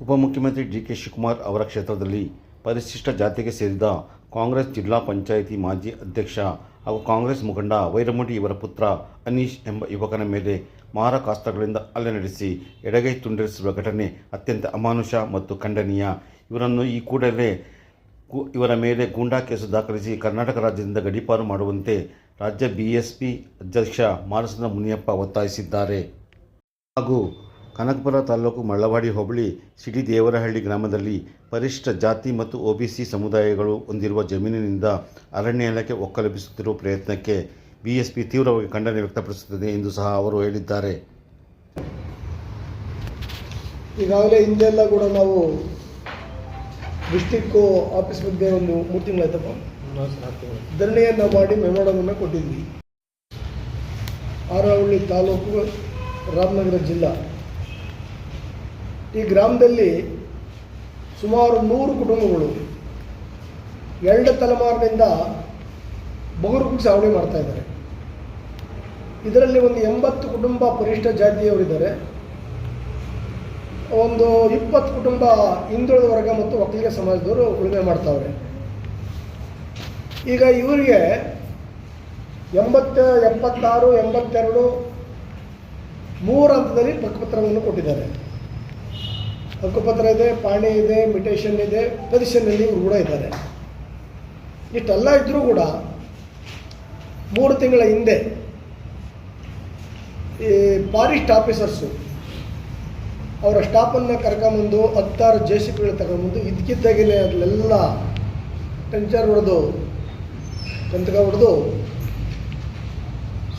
ಉಪಮುಖ್ಯಮಂತ್ರಿ D K Shivakumar ಅವರ ಕ್ಷೇತ್ರದಲ್ಲಿ ಪರಿಶಿಷ್ಟ ಜಾತಿಗೆ ಸೇರಿದ ಕಾಂಗ್ರೆಸ್ ಜಿಲ್ಲಾ ಪಂಚಾಯಿತಿ ಮಾಜಿ ಅಧ್ಯಕ್ಷ ಹಾಗೂ ಕಾಂಗ್ರೆಸ್ ಮುಖಂಡ ವೈರಮುಡಿ ಇವರ ಪುತ್ರ ಅನೀಶ್ ಎಂಬ ಯುವಕನ ಮೇಲೆ ಮಾರಕಾಸ್ತ್ರಗಳಿಂದ ಹಲ್ಲೆ ನಡೆಸಿ ಎಡಗೈ ತುಂಡರಿಸಿರುವ ಘಟನೆ ಅತ್ಯಂತ ಅಮಾನುಷ ಮತ್ತು ಖಂಡನೀಯ. ಇವರನ್ನು ಈ ಕೂಡಲೇ ಇವರ ಮೇಲೆ ಗೂಂಡಾ ಕೇಸು ದಾಖಲಿಸಿ ಕರ್ನಾಟಕ ರಾಜ್ಯದಿಂದ ಗಡೀಪಾರು ಮಾಡುವಂತೆ ರಾಜ್ಯ ಬಿಎಸ್ಪಿ ಅಧ್ಯಕ್ಷ ಮಾರಸಂದ್ರ ಮುನಿಯಪ್ಪ ಒತ್ತಾಯಿಸಿದ್ದಾರೆ. ಹಾಗೂ ಕನಕಪುರ ತಾಲೂಕು ಮಳ್ಳವಾಡಿ ಹೋಬಳಿ ಸಿಡಿ ದೇವರಹಳ್ಳಿ ಗ್ರಾಮದಲ್ಲಿ ಪರಿಷ್ಠ ಜಾತಿ ಮತ್ತು ಒಬಿಸಿ ಸಮುದಾಯಗಳು ಹೊಂದಿರುವ ಜಮೀನಿನಿಂದ ಅರಣ್ಯ ಇಲಾಖೆ ಒಕ್ಕಲೆಬ್ಬಿಸುತ್ತಿರುವ ಪ್ರಯತ್ನಕ್ಕೆ ಬಿಎಸ್ಪಿ ತೀವ್ರವಾಗಿ ಖಂಡನೆ ವ್ಯಕ್ತಪಡಿಸುತ್ತದೆ ಎಂದು ಸಹ ಅವರು ಹೇಳಿದ್ದಾರೆ. ಈಗಾಗಲೇ ಹಿಂದೆಲ್ಲ ಕೂಡ ನಾವು ಡಿಸ್ಟಿಕ್ಕು ಆಫೀಸ್ ಬಗ್ಗೆ ಒಂದು ಮೂರು ತಿಂಗಳಾಯ್ತಪ್ಪ ಧರಣಿಯನ್ನು ಮಾಡಿ ಮೆಮೋರಂಡಮನ್ನು ಕೊಟ್ಟಿದ್ವಿ. ಆರವಳ್ಳಿ ತಾಲೂಕು ರಾಮನಗರ ಜಿಲ್ಲಾ. ಈ ಗ್ರಾಮದಲ್ಲಿ ಸುಮಾರು ನೂರು ಕುಟುಂಬಗಳು ಎರಡು ತಲೆಮಾರಿನಿಂದ ಬಗುರುಗುಟ್ಟು ಸಾವಳಿ ಮಾಡ್ತಾ ಇದ್ದಾರೆ. ಇದರಲ್ಲಿ ಒಂದು ಎಂಬತ್ತು ಕುಟುಂಬ ಪರಿಷ್ಠ ಜಾತಿಯವರಿದ್ದಾರೆ. ಒಂದು ಇಪ್ಪತ್ತು ಕುಟುಂಬ ಹಿಂದುಳಿದ ವರ್ಗ ಮತ್ತು ಒಕ್ಕಲಿಗ ಸಮಾಜದವರು ಉಳುಮೆ ಮಾಡ್ತಾವ್ರೆ. ಈಗ ಇವರಿಗೆ ಎಂಬತ್ತ, ಎಂಬತ್ತಾರು, ಎಂಬತ್ತೆರಡು ಮೂರು ಹಂತದಲ್ಲಿ ಪ್ರಕಪತ್ರವನ್ನು ಕೊಟ್ಟಿದ್ದಾರೆ. ಹಕ್ಕುಪತ್ರ ಇದೆ, ಪಾಣಿ ಇದೆ ಮಿಟೇಷನ್ ಇದೆ ಪೊಸಿಷನ್ನಲ್ಲಿ ಇವರು ಕೂಡ ಇದ್ದಾರೆ. ಇಷ್ಟೆಲ್ಲ ಇದ್ದರೂ ಕೂಡ ಮೂರು ತಿಂಗಳ ಹಿಂದೆ ಈ ಫಾರೆಸ್ಟ್ ಆಫೀಸರ್ಸು ಅವರ ಸ್ಟಾಫನ್ನು ಕರ್ಕೊಂಬಂದು ಹತ್ತಾರು ಜೆ ಸಿ ಪಿಗಳು ತಗೊಂಬಂದು ಇದ್ದಕ್ಕಿದ್ದಾಗಲೇ ಅದಲ್ಲೆಲ್ಲ ಟೆಂಚರ್ ಹೊಡೆದು ಕಂತಕ ಹೊಡೆದು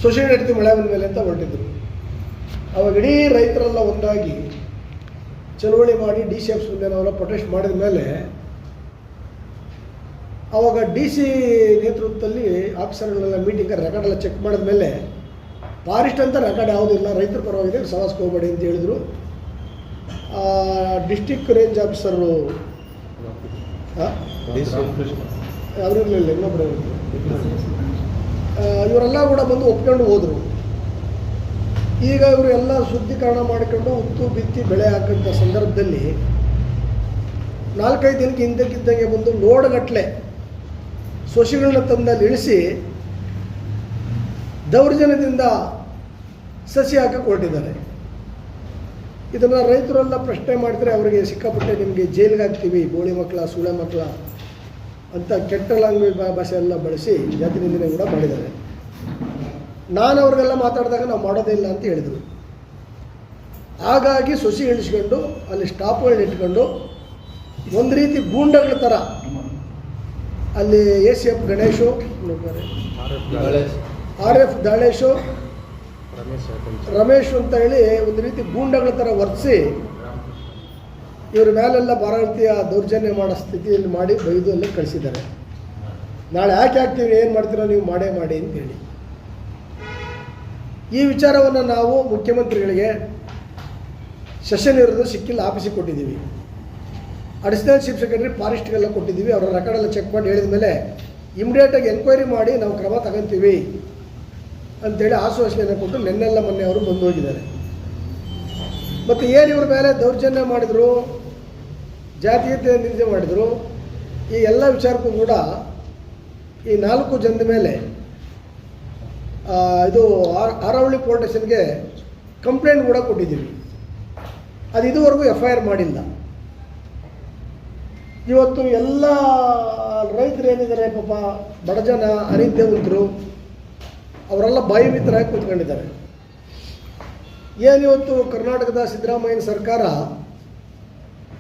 ಸೊಸೈಟಿ ಮಳೆ ಬಂದ ಮೇಲೆ ಅಂತ ಹೊರಟಿದ್ರು. ಅವಾಗ ಇಡೀ ರೈತರೆಲ್ಲ ಒಂದಾಗಿ ಚಳುವಳಿ ಮಾಡಿ ಡಿ ಸಿ ಎಫ್ಸ್ ಮುಂದೆ ನಾವೆಲ್ಲ ಪ್ರೊಟೆಸ್ಟ್ ಮಾಡಿದ ಮೇಲೆ ಅವಾಗ ಡಿ ಸಿ ನೇತೃತ್ವದಲ್ಲಿ ಆಫೀಸರ್ಗಳೆಲ್ಲ ಮೀಟಿಂಗ್ ರೆಕಾರ್ಡ್ ಎಲ್ಲ ಚೆಕ್ ಮಾಡಿದ ಮೇಲೆ ಫಾರೆಸ್ಟ್ ಅಂತ ರೆಕಾರ್ಡ್ ಯಾವುದೂ ಇಲ್ಲ ರೈತರ ಪರವಾಗಿದೆ ಸವಾಸ್ಗೆ ಹೋಗಬೇಡಿ ಅಂತ ಹೇಳಿದರು. ಡಿಸ್ಟಿಕ್ ರೇಂಜ್ ಆಫೀಸರು ಅವರಿರಲಿಲ್ಲ ಇನ್ನೊಬ್ಬರು ಇವರೆಲ್ಲ ಕೂಡ ಬಂದು ಒಪ್ಕೊಂಡು ಹೋದರು. ಈಗ ಇವರು ಎಲ್ಲ ಶುದ್ಧೀಕರಣ ಮಾಡಿಕೊಂಡು ಉತ್ತು, ಬಿತ್ತಿ, ಬೆಳೆ ಹಾಕಂಥ ಸಂದರ್ಭದಲ್ಲಿ ನಾಲ್ಕೈದು ದಿನಕ್ಕೆ ಹಿಂದಕ್ಕಿದ್ದಂಗೆ ಬಂದು ಲೋಡ್ಗಟ್ಟಲೆ ಸೊಸೆಗಳನ್ನ ತಂದಲ್ಲಿ ಇಳಿಸಿ ದೌರ್ಜನ್ಯದಿಂದ ಸಸಿ ಹಾಕಕ್ಕೆ ಹೊರಟಿದ್ದಾರೆ. ಇದನ್ನು ರೈತರೆಲ್ಲ ಪ್ರಶ್ನೆ ಮಾಡಿದ್ರೆ ಅವರಿಗೆ ಸಿಕ್ಕಾಪಟ್ಟೆ ನಿಮಗೆ ಜೈಲಿಗೆ ಹಾಕ್ತೀವಿ, ಬೋಳಿ ಮಕ್ಕಳ ಸೂಳೆ ಮಕ್ಕಳ ಅಂತ ಕೆಟ್ಟ ಲ್ಯಾಂಗ್ವೇಜ್ ಭಾಷೆ ಎಲ್ಲ ಬಳಸಿ ಜಾತಿ ನಿಂದನೆ ಕೂಡ ಮಾಡಿದ್ದಾರೆ. ನಾನು ಅವ್ರಿಗೆಲ್ಲ ಮಾತಾಡಿದಾಗ ನಾವು ಮಾಡೋದೇ ಇಲ್ಲ ಅಂತ ಹೇಳಿದರು. ಹಾಗಾಗಿ ಸೊಸಿ ಇಳಿಸ್ಕೊಂಡು, ಅಲ್ಲಿ ಸ್ಟಾಪ್ಗಳನ್ನ ಇಟ್ಕೊಂಡು, ಒಂದು ರೀತಿ ಗೂಂಡಗಳ ಥರ ಅಲ್ಲಿ A C F Ganesh R F Dalesh, Ramesh ಅಂತ ಹೇಳಿ ಒಂದು ರೀತಿ ಗೂಂಡಗಳ ಥರ ವರ್ತಿಸಿ ಇವ್ರ ಮೇಲೆಲ್ಲ ಭಾರತೀಯ ದೌರ್ಜನ್ಯ ಮಾಡೋ ಸ್ಥಿತಿಯಲ್ಲಿ ಮಾಡಿ ಬೈದು ಎಲ್ಲ ಕಳಿಸಿದ್ದಾರೆ. ನಾಳೆ ಯಾಕೆ ಹಾಕ್ತೀವಿ ಏನು ಮಾಡ್ತೀರೋ, ನೀವು ಮಾಡೇ ಮಾಡಿ ಅಂತ ಹೇಳಿ. ಈ ವಿಚಾರವನ್ನು ನಾವು ಮುಖ್ಯಮಂತ್ರಿಗಳಿಗೆ ಸೆಷನ್ ಇರೋದು ಸಿಕ್ಕಿಲ್ಲ ಆಫೀಸಿಗೆ ಕೊಟ್ಟಿದ್ದೀವಿ. ಅಡಿಷನಲ್ ಚೀಫ್ ಸೆಕ್ರೆಟರಿ ಫಾರೆಸ್ಟ್ಗೆಲ್ಲ ಕೊಟ್ಟಿದ್ದೀವಿ, ಅವರ ರೆಕಾರ್ಡ್ ಎಲ್ಲ ಚೆಕ್ ಮಾಡಿ ಹೇಳಿದ ಮೇಲೆ ಇಮಿಡಿಯೇಟಾಗಿ ಎನ್ಕ್ವೈರಿ ಮಾಡಿ ನಾವು ಕ್ರಮ ತಗೊಂತೀವಿ ಅಂತೇಳಿ ಆಶ್ವಾಸನೆ ಕೊಟ್ಟು ನಿನ್ನೆಲ್ಲ ಮೊನ್ನೆ ಅವರು ಬಂದು ಹೋಗಿದ್ದಾರೆ. ಮತ್ತು ಏನು ಇವ್ರ ಮೇಲೆ ದೌರ್ಜನ್ಯ ಮಾಡಿದರು, ಜಾತೀಯತೆ ನಿಂದೆ ಮಾಡಿದರು, ಈ ಎಲ್ಲ ವಿಚಾರಕ್ಕೂ ಕೂಡ ಈ ನಾಲ್ಕು ಜನದ ಮೇಲೆ ಇದು ಆರ್- ಆರವಳ್ಳಿ ಸ್ಟೇಷನ್ಗೆ ಕಂಪ್ಲೇಂಟ್ ಕೂಡ ಕೊಟ್ಟಿದ್ದೀವಿ. ಅದು ಇದುವರೆಗೂ ಎಫ್ ಐ ಆರ್ ಮಾಡಿಲ್ಲ. ಇವತ್ತು ಎಲ್ಲ ರೈತರು ಏನಿದ್ದಾರೆ ಪಾಪ, ಬಡ ಜನ ಅನಿತ್ಯವಂತರು ಅವರೆಲ್ಲ ಬಾಯಿ ಮಿತ್ರರಾಗಿ ಕೂತ್ಕೊಂಡಿದ್ದಾರೆ. ಏನಿವತ್ತು ಕರ್ನಾಟಕದ ಸಿದ್ದರಾಮಯ್ಯನ ಸರ್ಕಾರ,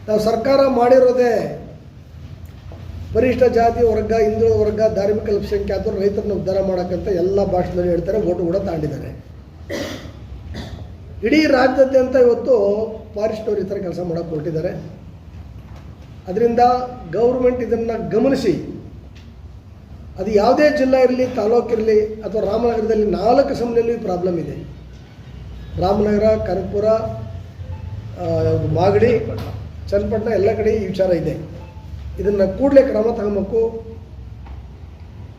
ನಾವು ಸರ್ಕಾರ ಮಾಡಿರೋದೇ ಪರಿಷ್ಠ ಜಾತಿ ವರ್ಗ, ಹಿಂದುಳಿದ ವರ್ಗ, ಧಾರ್ಮಿಕ ಅಲ್ಪಸಂಖ್ಯಾತರು ರೈತರನ್ನ ಉದ್ಧಾರ ಮಾಡೋಕ್ಕಂತ ಎಲ್ಲ ಭಾಷೆದಲ್ಲಿ ಹೇಳ್ತಾರೆ ಓಟು ಕೂಡ ತಾಂಡಿದ್ದಾರೆ. ಇಡೀ ರಾಜ್ಯಾದ್ಯಂತ ಇವತ್ತು ಫಾರೆಸ್ಟ್ ಅವರು ಈ ಥರ ಕೆಲಸ ಮಾಡೋಕ್ಕೆ ಹೊರಟಿದ್ದಾರೆ. ಅದರಿಂದ ಗೌರ್ಮೆಂಟ್ ಇದನ್ನು ಗಮನಿಸಿ, ಅದು ಯಾವುದೇ ಜಿಲ್ಲಾ ಇರಲಿ ತಾಲೂಕಿರಲಿ ಅಥವಾ ರಾಮನಗರದಲ್ಲಿ ನಾಲ್ಕು ಸಮನೆಯಲ್ಲೂ ಪ್ರಾಬ್ಲಮ್ ಇದೆ. ರಾಮನಗರ, ಕನಕಪುರ ಮಾಗಡಿ, ಚನ್ನಪಟ್ಟಣ, ಎಲ್ಲ ಕಡೆ ಈ ವಿಚಾರ ಇದೆ. ಇದನ್ನು ಕೂಡಲೇ ಕ್ರಮ ತಗೊಬೇಕು.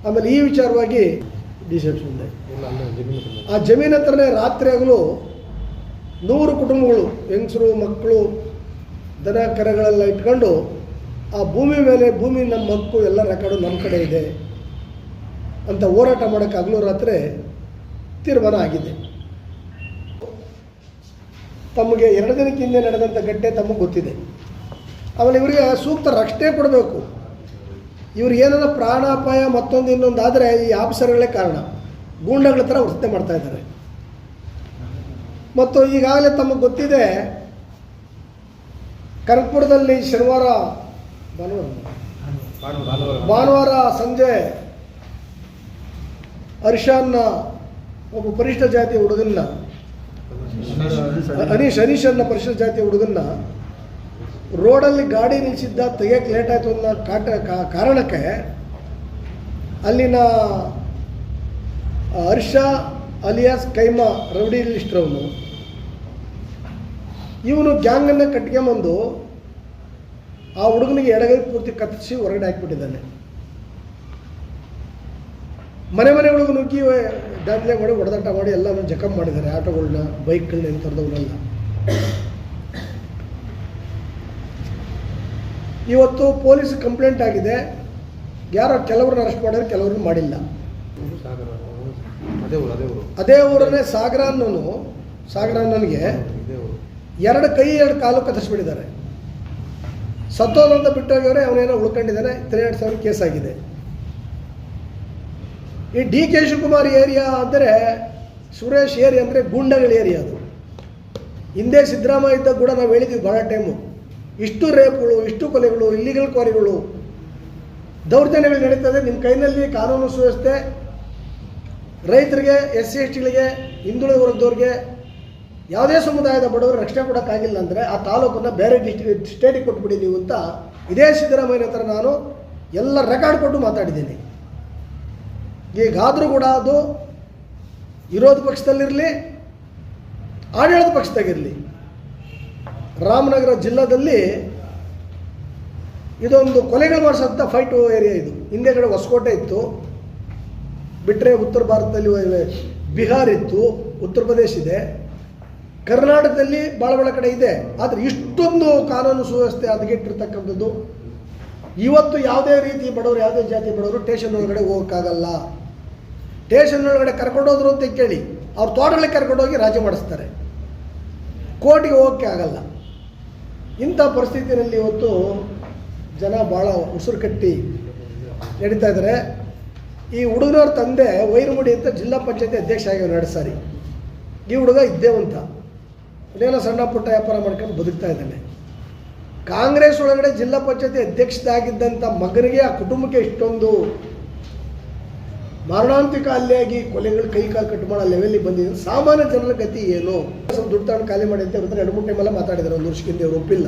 ಆಮೇಲೆ ಈ ವಿಚಾರವಾಗಿ ಡಿ ಸಿ ಮುಂದೆ ಆ ಜಮೀನ ಹತ್ರನೇ ರಾತ್ರಿ ಆಗಲು ನೂರು ಕುಟುಂಬಗಳು, ಹೆಂಗಸರು, ಮಕ್ಕಳು, ದನ ಕರೆಗಳೆಲ್ಲ ಇಟ್ಕೊಂಡು ಆ ಭೂಮಿ ಮೇಲೆ ಭೂಮಿ ನಮ್ಮ ಹಕ್ಕು ಎಲ್ಲ ರೆಕಾರ್ಡು ನಮ್ಮ ಕಡೆ ಇದೆ ಅಂತ ಹೋರಾಟ ಮಾಡೋಕ್ಕೆ ಹಗಲು ರಾತ್ರಿ ತೀರ್ಮಾನ ಆಗಿದೆ. ತಮಗೆ ಎರಡು ದಿನಕ್ಕೆ ಹಿಂದೆ ನಡೆದಂಥ ಘಟನೆ ತಮಗೆ ಗೊತ್ತಿದೆ. ಆಮೇಲೆ ಇವರಿಗೆ ಸೂಕ್ತ ರಕ್ಷಣೆ ಕೊಡಬೇಕು. ಇವ್ರು ಏನಾರ ಪ್ರಾಣಾಪಾಯ ಮತ್ತೊಂದು ಇನ್ನೊಂದು ಆದರೆ ಈ ಆಫೀಸರ್ಗಳೇ ಕಾರಣ. ಗೂಂಡಗಳ ಥರ ವರ್ತನೆ ಮಾಡ್ತಾ ಇದ್ದಾರೆ. ಮತ್ತು ಈಗಾಗಲೇ ತಮಗೆ ಗೊತ್ತಿದೆ ಕನಕಪುರದಲ್ಲಿ ಶನಿವಾರ, ಭಾನುವಾರ? ಭಾನುವಾರ ಸಂಜೆ ಹರ್ಷನ್ನ ಒಬ್ಬ ಪರಿಷ್ಠ ಜಾತಿಯ ಹುಡುಗನ್ನ ಅನೀಶ್ ಅನೀಶ್ ಪರಿಷ್ಠ ಪರಿಶಿಷ್ಟ ಜಾತಿಯ ಹುಡುಗನ್ನ ರೋಡಲ್ಲಿ ಗಾಡಿ ನಿಲ್ಲಿಸಿದ್ದ ತೆಗಿಯೋಕ್ಕೆ ಲೇಟ್ ಆಯಿತು ಅನ್ನೋ ಕಾಟ ಕಾರಣಕ್ಕೆ ಅಲ್ಲಿನ ಹರ್ಷ ಅಲಿಯಾಸ್ ಕೈಮಾ, ರೌಡಿ ಲಿಸ್ಟ್ರವನು ಇವನು ಗ್ಯಾಂಗನ್ನು ಕಟ್ಕೊಂಬಂದು ಆ ಹುಡುಗನಿಗೆ ಎಡಗೈ ಪೂರ್ತಿ ಕತ್ತರಿಸಿ ಹೊರಗಡೆ ಹಾಕಿಬಿಟ್ಟಿದ್ದಾನೆ. ಮನೆ ಮನೆಗಳಿಗೂ ನುಗ್ಗಿ ದಾಖಲೆ ಮಾಡಿ ಹೊಡೆದಾಟ ಮಾಡಿ ಎಲ್ಲ ಜಖಮ್ ಮಾಡಿದ್ದಾರೆ. ಆಟೋಗಳನ್ನ ಬೈಕ್ಗಳನ್ನ ಇಂಥವ್ರದವನ್ನೆಲ್ಲ ಇವತ್ತು ಪೊಲೀಸ್ ಕಂಪ್ಲೇಂಟ್ ಆಗಿದೆ. ಯಾರೋ ಕೆಲವ್ರನ್ನ ಅರೆಸ್ಟ್ ಮಾಡಿದ್ರೆ ಕೆಲವ್ರನ್ನ ಮಾಡಿಲ್ಲ. ಅದೇ ಊರು ಅದೇ ಊರು. ಅದೇ ಊರನ್ನೇ ಸಾಗರ ಅನ್ನೋನು ಸಾಗರ ಅನ್ನೋನಿಗೆ ಎರಡು ಕೈ ಎರಡು ಕಾಲು ಕತ್ತರಿಸ್ಬಿಟ್ಟಿದ್ದಾರೆ. ಸತ್ತೋದಂತ ಬಿಟ್ಟೋಗಿದ್ರೆ ಅವನೇನೋ ಉಳ್ಕೊಂಡಿದ್ದಾನೆ ಹದಿನೆರಡು ಸಾವಿರ ಕೇಸ್ ಆಗಿದೆ. ಈ ಡಿ ಕೆ ಶಿವಕುಮಾರ್ ಏರಿಯಾ ಅಂದರೆ ಸುರೇಶ್ ಏರಿಯಾ ಅಂದರೆ ಗುಂಡಗಳ ಏರಿಯಾ ಅದು. ಹಿಂದೆ ಸಿದ್ದರಾಮಯ್ಯ ಇದ್ದಾಗ ಕೂಡ ನಾವು ಹೇಳಿದ್ದೀವಿ ಭಾಳ ಟೈಮು. ಇಷ್ಟು ರೇಪ್ಗಳು, ಇಷ್ಟು ಕೊಲೆಗಳು ಇಲ್ಲಿಗಲ್ ಕ್ವಾರಿಗಳು ದೌರ್ಜನ್ಯಗಳು ನಡೀತದೆ. ನಿಮ್ಮ ಕೈನಲ್ಲಿ ಕಾನೂನು ಸುವ್ಯವಸ್ಥೆ, ರೈತರಿಗೆ ಎಸ್ ಸಿ ಎಸ್ ಟಿಗಳಿಗೆ ಹಿಂದುಳಿದ ವರ್ಗದವ್ರಿಗೆ ಯಾವುದೇ ಸಮುದಾಯದ ಬಡವರು ರಕ್ಷಣೆ ಕೊಡೋಕ್ಕಾಗಿಲ್ಲ ಅಂದರೆ ಆ ತಾಲೂಕನ್ನು ಬೇರೆ ಡಿಸ್ಟ್ರಿಕ್ ಸ್ಟೇಟಿಗೆ ಕೊಟ್ಬಿಡಿ ನೀವು ಅಂತ ಇದೇ ಸಿದ್ದರಾಮಯ್ಯ ಹತ್ರ ನಾನು ಎಲ್ಲ ರೆಕಾರ್ಡ್ ಕೊಟ್ಟು ಮಾತಾಡಿದ್ದೀನಿ. ಈಗಾದರೂ ಕೂಡ ಅದು ವಿರೋಧ ಪಕ್ಷದಲ್ಲಿರಲಿ, ಆಡಳಿತ ಪಕ್ಷದಾಗಿರಲಿ ರಾಮನಗರ ಜಿಲ್ಲಾದಲ್ಲಿ ಇದೊಂದು ಕೊಲೆಗಳು ಮಾಡಿಸೋಂಥ ಫೈಟು ಏರಿಯಾ ಇದು. ಹಿಂದೆಗಡೆ ಹೊಸಕೋಟೆ ಇತ್ತು. ಬಿಟ್ಟರೆ ಉತ್ತರ ಭಾರತದಲ್ಲಿ ಬಿಹಾರ್ ಇತ್ತು. ಉತ್ತರ ಪ್ರದೇಶ ಇದೆ. ಕರ್ನಾಟಕದಲ್ಲಿ ಭಾಳ ಭಾಳ ಕಡೆ ಇದೆ. ಆದರೆ ಇಷ್ಟೊಂದು ಕಾನೂನು ಸುವ್ಯವಸ್ಥೆ ಅದಗಿಟ್ಟಿರ್ತಕ್ಕಂಥದ್ದು ಇವತ್ತು ಯಾವುದೇ ರೀತಿ ಬಡವರು, ಯಾವುದೇ ಜಾತಿ ಬಡವರು ಸ್ಟೇಷನ್ ಒಳಗಡೆ ಹೋಗೋಕ್ಕಾಗಲ್ಲ. ಸ್ಟೇಷನ್ ಒಳಗಡೆ ಕರ್ಕೊಂಡೋದ್ರು ಅಂತ ಕೇಳಿ. ಅವ್ರ ತೋಟಗಳಿಗೆ ಕರ್ಕೊಂಡೋಗಿ ರಾಜಿ ಮಾಡಿಸ್ತಾರೆ. ಕೋರ್ಟಿಗೆ ಹೋಗೋಕ್ಕೆ ಆಗಲ್ಲ. ಇಂಥ ಪರಿಸ್ಥಿತಿಯಲ್ಲಿ ಇವತ್ತು ಜನ ಭಾಳ ಉಸಿರು ಕಟ್ಟಿ ನಡೀತಾ ಇದ್ದಾರೆ. ಈ ಹುಡುಗನವ್ರ ತಂದೆ ವೈರಮುಡಿ ಅಂತ ಜಿಲ್ಲಾ ಪಂಚಾಯತಿ ಅಧ್ಯಕ್ಷ ಆಗಿ ಎರಡು ಸಾರಿ. ಈ ಹುಡುಗ ಇದ್ದೇವಂತ. ಇನ್ನೇನೋ ಸಣ್ಣ ಪುಟ್ಟ ವ್ಯಾಪಾರ ಮಾಡ್ಕೊಂಡು ಬದುಕ್ತಾ ಇದ್ದಾನೆ. ಕಾಂಗ್ರೆಸ್ ಒಳಗಡೆ ಜಿಲ್ಲಾ ಪಂಚಾಯತಿ ಅಧ್ಯಕ್ಷದಾಗಿದ್ದಂಥ ಮಗನಿಗೆ ಆ ಕುಟುಂಬಕ್ಕೆ ಇಷ್ಟೊಂದು ಮಾರಣಾಂತಿಕ ಹಲ್ಲೆಯಾಗಿ ಕೊಲೆಗಳು ಕೈ ಕಾಲು ಕಟ್ ಮಾಡೋ ಲೆವೆಲ್ಲಿಗೆ ಬಂದಿದೆ. ಸಾಮಾನ್ಯ ಜನರ ಗತಿ ಏನು? ಸ್ವಲ್ಪ ದುಡ್ಡು ತಗೊಂಡು ಖಾಲಿ ಮಾಡಿ ಅಂತ ಎರಡು ಮೂರು ಟೈಮೆಲ್ಲ ಮಾತಾಡಿದ್ರು ಒಂದು ವರ್ಷಕ್ಕಿಂತ ಅವರು ಒಪ್ಪಿಲ್ಲ.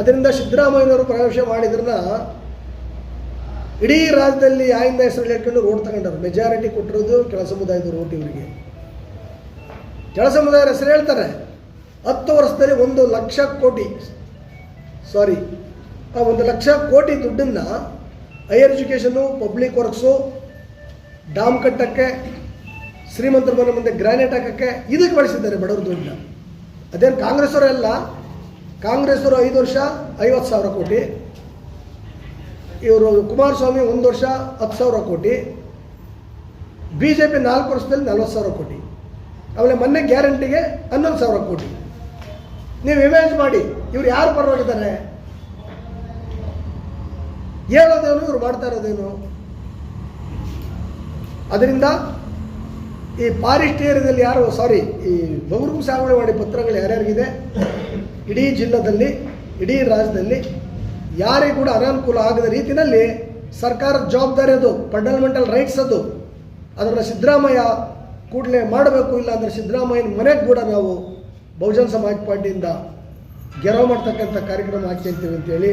ಅದರಿಂದ ಸಿದ್ದರಾಮಯ್ಯನವರು ಪ್ರವೇಶ ಮಾಡಿದ್ರನ್ನ ಇಡೀ ರಾಜ್ಯದಲ್ಲಿ ಆಯಿಂದ ಹೆಸರು ಹೇಳ್ಕೊಂಡು ರೋಡ್ ತಗೊಂಡರು ಮೆಜಾರಿಟಿ ಕೊಟ್ಟಿರೋದು ಕೆಳ ಸಮುದಾಯದ ರೋಟ್ ಇವರಿಗೆ. ಕೆಳ ಸಮುದಾಯದ ಹೆಸರು ಹೇಳ್ತಾರೆ. ಹತ್ತು ವರ್ಷದಲ್ಲಿ ಒಂದು ಲಕ್ಷ ಕೋಟಿ ಸಾರಿ ಆ ಒಂದು ಲಕ್ಷ ಕೋಟಿ ದುಡ್ಡನ್ನು higher education public works dam ಕಟ್ಟಕ್ಕೆ ಶ್ರೀಮಂತರ ಮನೆ ಮುಂದೆ ಗ್ರಾನೈಟ್ ಹಾಕಕ್ಕೆ ಇದಕ್ಕೆ ಬಳಸಿದ್ದಾರೆ ಬಡವರು ದುಡ್ಡನ್ನ ಅದೇನು ಕಾಂಗ್ರೆಸ್ಸವರೆಲ್ಲ ಕಾಂಗ್ರೆಸ್ಸವರು ಐದು ವರ್ಷ, ಐವತ್ತು ಸಾವಿರ ಕೋಟಿ. ಇವರು ಕುಮಾರಸ್ವಾಮಿ ಒಂದು ವರ್ಷ, ಹತ್ತು ಸಾವಿರ ಕೋಟಿ. ಬಿ ಜೆ ಪಿ ನಾಲ್ಕು ವರ್ಷದಲ್ಲಿ ನಲ್ವತ್ತು ಸಾವಿರ ಕೋಟಿ. ಆಮೇಲೆ ಮೊನ್ನೆ ಗ್ಯಾರಂಟಿಗೆ ಹನ್ನೊಂದು ಸಾವಿರ ಕೋಟಿ. ನೀವು ಇಮೇಜ್ ಮಾಡಿ, ಇವ್ರು ಯಾರು ಪರವಾಗಿದ್ದಾರೆ? ಹೇಳೋದೇನು, ಇವ್ರು ಮಾಡ್ತಾ ಇರೋದೇನು? ಅದರಿಂದ ಈ ಫಾರೆಸ್ಟ್ ಏರಿಯಾದಲ್ಲಿ ಯಾರು ಸಾರಿ ಈ ಬಗುರುಗು ಸಾಗುವಳಿ ಮಾಡಿ ಪತ್ರಗಳು ಯಾರ್ಯಾರಿಗಿದೆ? ಇಡೀ ಜಿಲ್ಲೆದಲ್ಲಿ, ಇಡೀ ರಾಜ್ಯದಲ್ಲಿ ಯಾರಿಗೂ ಕೂಡ ಅನಾನುಕೂಲ ಆಗದ ರೀತಿಯಲ್ಲಿ ಸರ್ಕಾರದ ಜವಾಬ್ದಾರಿ ಅದು ಫಂಡಮೆಂಟಲ್ ರೈಟ್ಸ್ ಅದು. ಅದನ್ನು ಸಿದ್ದರಾಮಯ್ಯ ಕೂಡಲೇ ಮಾಡಬೇಕು ಇಲ್ಲ ಅಂದರೆ ಸಿದ್ದರಾಮಯ್ಯನ ಮನೆಗೆ ಕೂಡ ನಾವು ಬಹುಜನ ಸಮಾಜ ಪಾರ್ಟಿಯಿಂದ ಗೆರವು ಮಾಡ್ತಕ್ಕಂಥ ಕಾರ್ಯಕ್ರಮ ಹಾಕ್ಕೊಂತೀವಿ ಅಂತೇಳಿ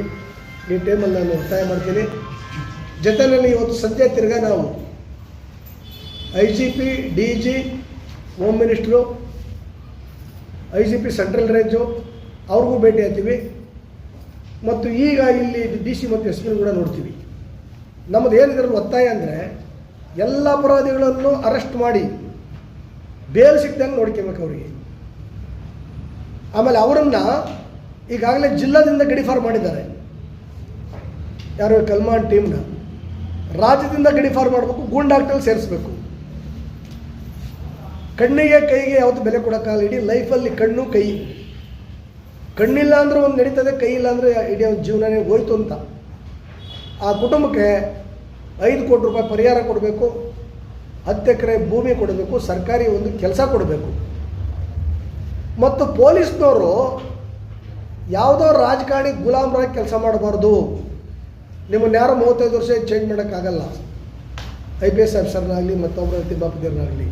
ಈ ಟೈಮಲ್ಲಿ ನಾನು ಒತ್ತಾಯ ಮಾಡ್ತೀನಿ. ಜೊತೆಯಲ್ಲಿ ಇವತ್ತು ಸಂಜೆ ತಿರ್ಗಾ ನಾವು I G P D G home minister I G P central range ಅವ್ರಿಗೂ ಭೇಟಿ ಆಗ್ತೀವಿ. ಮತ್ತು ಈಗ ಇಲ್ಲಿ ಡಿ ಸಿ ಮತ್ತು ಎಸ್ ಕೂಡ ನೋಡ್ತೀವಿ. ನಮ್ಮದು ಏನಿದ್ರಲ್ಲಿ ಒತ್ತಾಯ ಅಂದರೆ ಎಲ್ಲ ಅಪರಾಧಿಗಳನ್ನು ಅರೆಸ್ಟ್ ಮಾಡಿ ಬೇಲ್ ಸಿಕ್ದಂಗೆ ನೋಡ್ಕೋಬೇಕು ಅವರಿಗೆ. ಆಮೇಲೆ ಅವರನ್ನು ಈಗಾಗಲೇ ಜಿಲ್ಲಾದಿಂದ ಗಡಿಫಾರ್ ಮಾಡಿದ್ದಾರೆ. ಯಾರು ಕಲ್ಮಾನ್ ಟೀಮ್ನ ರಾಜ್ಯದಿಂದ ಗಡಿಫಾರ್ ಮಾಡಬೇಕು ಗೂಂಡಾಕ್ಟಲ್ಲಿ ಸೇರಿಸ್ಬೇಕು. ಕಣ್ಣಿಗೆ, ಕೈಗೆ ಯಾವತ್ತು ಬೆಲೆ ಕೊಡೋಕ್ಕಾಗಲ್ಲ, ಇಡೀ ಲೈಫಲ್ಲಿ ಕಣ್ಣು, ಕೈ. ಕಣ್ಣಿಲ್ಲ ಅಂದ್ರೆ ಒಂದು ನಡೀತದೆ, ಕೈ ಇಲ್ಲ ಅಂದರೆ ಇಡೀ ಒಂದು ಜೀವನನೇ ಹೋಯ್ತು ಅಂತ. ಆ ಕುಟುಂಬಕ್ಕೆ ಐದು ಕೋಟಿ ರೂಪಾಯಿ ಪರಿಹಾರ ಕೊಡಬೇಕು, ಹತ್ತು ಎಕರೆ ಭೂಮಿ ಕೊಡಬೇಕು, ಸರ್ಕಾರಿ ಒಂದು ಕೆಲಸ ಕೊಡಬೇಕು. ಮತ್ತು ಪೊಲೀಸ್ನವರು ಯಾವುದೋ ರಾಜಕಾರಣಿ ಗುಲಾಮರಾಗಿ ಕೆಲಸ ಮಾಡಬಾರ್ದು. ನಿಮ್ಮನ್ನು ಯಾರೋ ಮೂವತ್ತೈದು ವರ್ಷ ಚೇಂಜ್ ಮಾಡೋಕ್ಕಾಗಲ್ಲ. ಐ ಪಿ ಎಸ್ ಆಫೀಸರ್ನಾಗಲಿ ಮತ್ತೊಬ್ಬರ ತಿಮ್ಮಾಪತಿಯವ್ರನ್ನಾಗಲಿ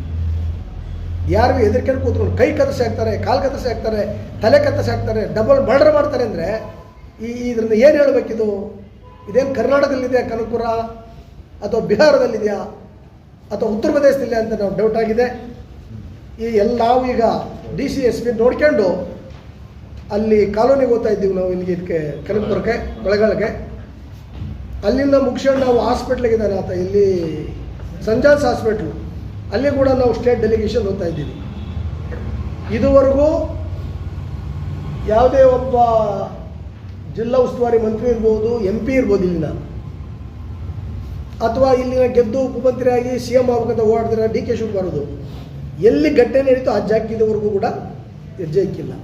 ಯಾರಿಗೂ ಹೆದರ್ಕೊಂಡು ಕೂತ್ಕೊಂಡು ಕೈ ಕತ್ತರಿಸಿ ಹಾಕ್ತಾರೆ, ಕಾಲು ಕತ್ತರಿಸಿ ಹಾಕ್ತಾರೆ, ತಲೆ ಕತ್ತರಿಸಿ ಹಾಕ್ತಾರೆ ಡಬಲ್ ಮರ್ಡರ್ ಮಾಡ್ತಾರೆ ಅಂದರೆ ಈ ಇದರಿಂದ ಏನು ಹೇಳಬೇಕಿದು? ಇದೇನು ಕರ್ನಾಟಕದಲ್ಲಿದೆಯಾ, ಕನಕಪುರ ಅಥವಾ ಬಿಹಾರದಲ್ಲಿದೆಯಾ ಅಥವಾ ಉತ್ತರ ಪ್ರದೇಶದಲ್ಲಿ ಅಂತ ನಾವು ಡೌಟ್ ಆಗಿದೆ. ಈ ಎಲ್ಲ ಈಗ ಡಿ ಸಿ ಎಸ್ ಪಿ ನೋಡ್ಕೊಂಡು ಅಲ್ಲಿ ಕಾಲೋನಿಗೆ ಓದ್ತಾ ಇದ್ದೀವಿ ನಾವು ಇಲ್ಲಿಗೆ ಇದಕ್ಕೆ, ಕನಕಪುರಕ್ಕೆ ಬೆಳಗಾಳಿಗೆ ಅಲ್ಲಿಂದ ಮುಗಿಸ್ಕೊಂಡು ನಾವು ಹಾಸ್ಪಿಟ್ಲಿಗಿದ್ದಾನೆ ಆತ. ಇಲ್ಲಿ ಸಂಜಾಸ್ ಹಾಸ್ಪಿಟ್ಲು ಅಲ್ಲಿ ಕೂಡ ನಾವು ಸ್ಟೇಟ್ ಡೆಲಿಗೇಷನ್ ಹೋಗ್ತಾ ಇದ್ದೀವಿ. ಇದುವರೆಗೂ ಯಾವುದೇ ಒಬ್ಬ ಜಿಲ್ಲಾ ಉಸ್ತುವಾರಿ ಮಂತ್ರಿ ಇರ್ಬೋದು ಎಂ ಪಿ ಇರ್ಬೋದು ಇಲ್ಲಿನ ಅಥವಾ ಇಲ್ಲಿನ ಗೆದ್ದು ಉಪಮಂತ್ರಿಯಾಗಿ ಸಿ ಎಂ ಆಗ್ಬೇಕಂತ ಓಡಾಡ್ತಾರೆ ಡಿ ಕೆ ಶಿವಕುಮಾರ್ ಎಲ್ಲಿ ಘಟನೆ ನಡೀತೋ ಇದುವರೆಗೂ ಕೂಡ ಹೆಜ್ಜೆ ಇಕ್ಕಿಲ್ಲ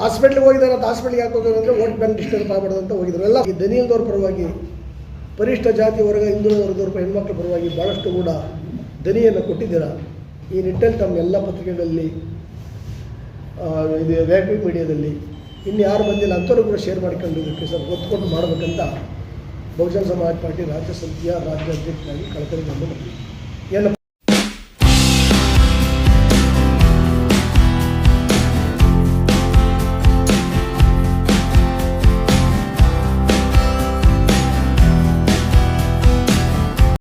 ಹಾಸ್ಪಿಟ್ಲಿಗೆ ಹೋಗಿದ್ದಾರೆ ಅಂತ ಹಾಸ್ಪಿಟ್ಲಿಗೆ ಯಾಕೆ ಹೋಗೋದು ಅಂದರೆ ವೋಟ್ ಬ್ಯಾಂಕ್ ಡಿಸ್ಟರ್ಬ್ ಆಗಬಾರ್ದು ಅಂತ ಹೋಗಿದ್ರು. ಎಲ್ಲ ಈ ದನಿಯಲ್ದವ್ರ ಪರವಾಗಿ, ಪರಿಷ್ಠ ಜಾತಿ ವರ್ಗ ಹಿಂದೂ ವರ್ಗದವ್ರ ಹೆಣ್ಮಕ್ಳ ಪರವಾಗಿ ಭಾಳಷ್ಟು ಕೂಡ ದನಿಯನ್ನು ಕೊಟ್ಟಿದ್ದೀರಾ. ಈ ನಿಟ್ಟಲ್ಲಿ ತಮ್ಮ ಎಲ್ಲ ಪತ್ರಿಕೆಗಳಲ್ಲಿ ಇದು ವ್ಯಾಪಿಕ್ ಮೀಡಿಯಾದಲ್ಲಿ ಇನ್ನು ಯಾರು ಬಂದಿಲ್ಲ ಅಂಥವ್ರು ಕೂಡ ಶೇರ್ ಮಾಡ್ಕೊಂಡು ಸರ್ ಸ್ವಲ್ಪ ಒತ್ತು ಕೊಟ್ಟು ಮಾಡಬೇಕಂತ ಬಹುಜನ ಸಮಾಜ ಪಾರ್ಟಿ ರಾಜ್ಯ ಸಮಿತಿಯ ರಾಜ್ಯಾಧ್ಯಕ್ಷರಾಗಿ ಕಳಕಳಿ ಬಂದು ಏನು